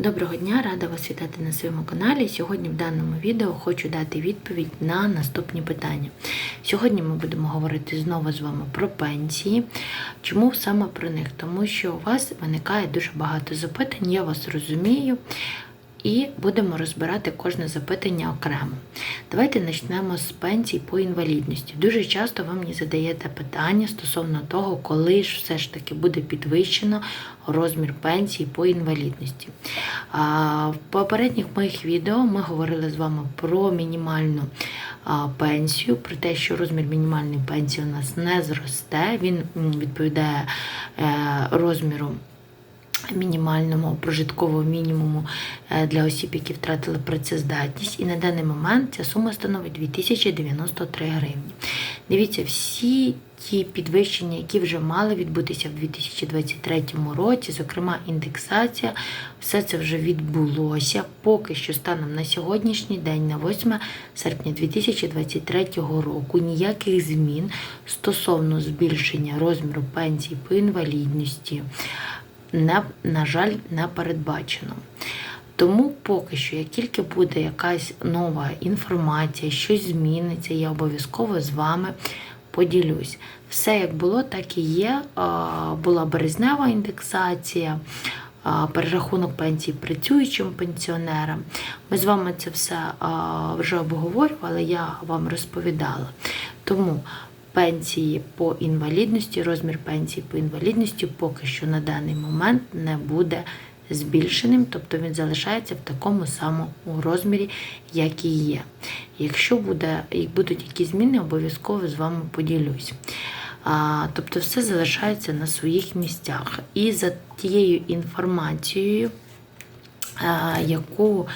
Доброго дня, рада вас вітати на своєму каналі. Сьогодні в даному відео хочу дати відповідь на наступні питання. Сьогодні ми будемо говорити знову з вами про пенсії. Чому саме про них? Тому що у вас виникає дуже багато запитань, я вас розумію. І будемо розбирати кожне запитання окремо. Давайте почнемо з пенсій по інвалідності. Дуже часто ви мені задаєте питання стосовно того, коли ж все ж таки буде підвищено розмір пенсії по інвалідності. В попередніх моїх відео ми говорили з вами про мінімальну пенсію, про те, що розмір мінімальної пенсії у нас не зросте, він відповідає е, розміру мінімальному прожиткового мінімуму е, для осіб, які втратили працездатність. І на даний момент ця сума становить 2093 гривні. Дивіться, всі ті підвищення, які вже мали відбутися в 2023 році, зокрема індексація, все це вже відбулося. Поки що станом на сьогоднішній день, на 8 серпня 2023 року, ніяких змін стосовно збільшення розміру пенсії по інвалідності не, на жаль, не передбачено. Тому поки що, як тільки буде якась нова інформація, щось зміниться, я обов'язково з вами поділюсь. Все як було, так і є. Була березнева індексація, перерахунок пенсій працюючим пенсіонерам. Ми з вами це все вже обговорювали, я вам розповідала. Тому пенсії по інвалідності, розмір пенсії по інвалідності поки що на даний момент не буде збільшеним, тобто він залишається в такому самому розмірі, як і є. Якщо буде, і будуть якісь зміни, обов'язково з вами поділюсь. А, Тобто все залишається на своїх місцях. І за тією інформацією, а, яку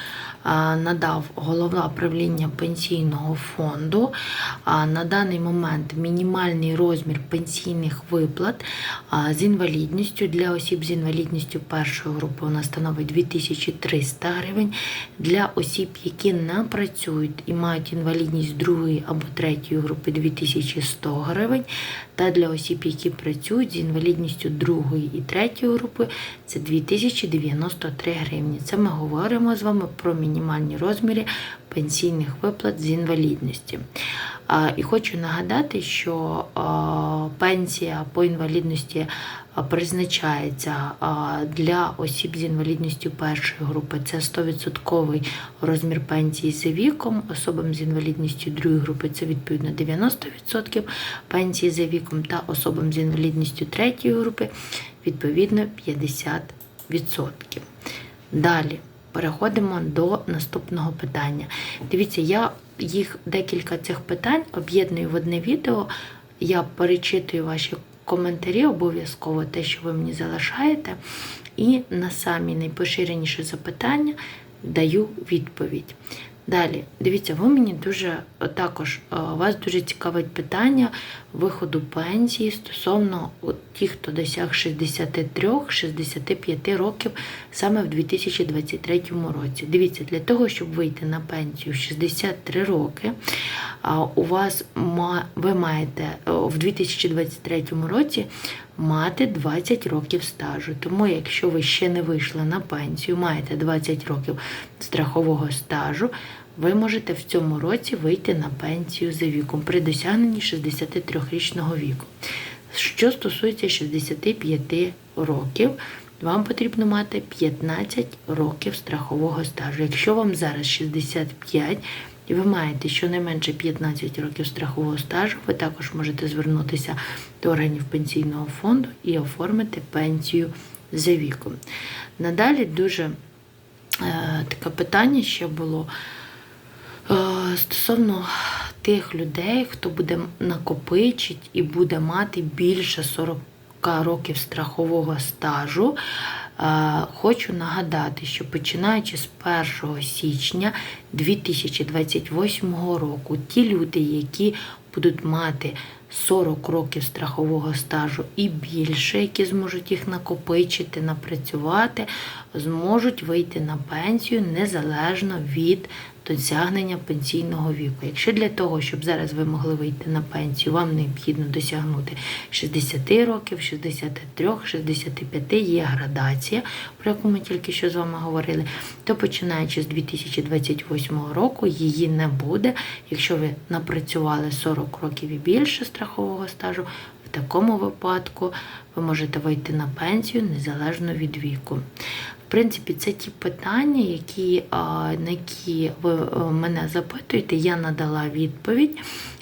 надав голова правління пенсійного фонду. На даний момент мінімальний розмір пенсійних виплат з інвалідністю для осіб з інвалідністю першої групи вона становить 2300 гривень. Для осіб, які не працюють і мають інвалідність другої або третьої групи 2100 гривень. Та для осіб, які працюють з інвалідністю другої і третьої групи, це 2093 гривні. Це ми говоримо з вами про мінімальні розміри пенсійних виплат з інвалідності. І хочу нагадати, що пенсія по інвалідності призначається для осіб з інвалідністю першої групи. Це 100% розмір пенсії за віком, особам з інвалідністю другої групи це відповідно 90% пенсії за віком, та особам з інвалідністю третьої групи відповідно 50%. Далі. Переходимо до наступного питання. Дивіться, я їх декілька цих питань об'єдную в одне відео. Я перечитую ваші коментарі, обов'язково те, що ви мені залишаєте, і на самі найпоширеніші запитання даю відповідь. Далі, дивіться, ви мені дуже також вас дуже цікавить питання виходу пенсії стосовно тих, хто досяг 63-65 років саме в 2023 році. Дивіться, для того, щоб вийти на пенсію в 63 роки, у вас ви маєте в 2023 році мати 20 років стажу. Тому, якщо ви ще не вийшли на пенсію, маєте 20 років страхового стажу, ви можете в цьому році вийти на пенсію за віком при досягненні 63-річного віку. Що стосується 65 років, вам потрібно мати 15 років страхового стажу. Якщо вам зараз 65 і ви маєте щонайменше 15 років страхового стажу, ви також можете звернутися до органів пенсійного фонду і оформити пенсію за віком. Надалі дуже е, таке питання ще було е, стосовно тих людей, хто буде накопичить і буде мати більше 40 років страхового стажу. Хочу нагадати, що починаючи з 1 січня 2028 року, ті люди, які будуть мати 40 років страхового стажу і більше, які зможуть їх накопичити, напрацювати, зможуть вийти на пенсію незалежно від досягнення пенсійного віку. Якщо для того, щоб зараз ви могли вийти на пенсію, вам необхідно досягнути 60 років, 63, 65 є градація, про яку ми тільки що з вами говорили, то починаючи з 2028 року її не буде. Якщо ви напрацювали 40 років і більше страхового стажу, в такому випадку ви можете вийти на пенсію незалежно від віку. Принципі, це ті питання, які, на які ви е, мене запитуєте, я надала відповідь.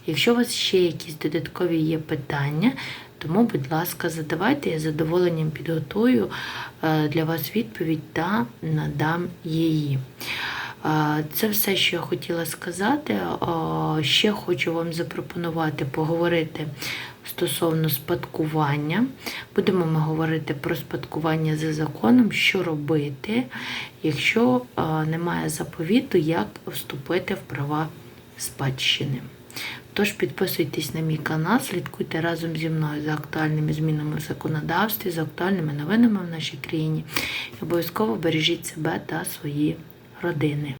Якщо у вас ще якісь додаткові є питання, тому, будь ласка, задавайте, я з задоволенням підготую е, для вас відповідь та надам її. Е, Це все, що я хотіла сказати. Ще хочу вам запропонувати поговорити стосовно спадкування. Будемо ми говорити про спадкування за законом, що робити, якщо немає заповіту, як вступити в права спадщини. Тож підписуйтесь на мій канал, слідкуйте разом зі мною за актуальними змінами в законодавстві, за актуальними новинами в нашій країні. І обов'язково бережіть себе та свої родини.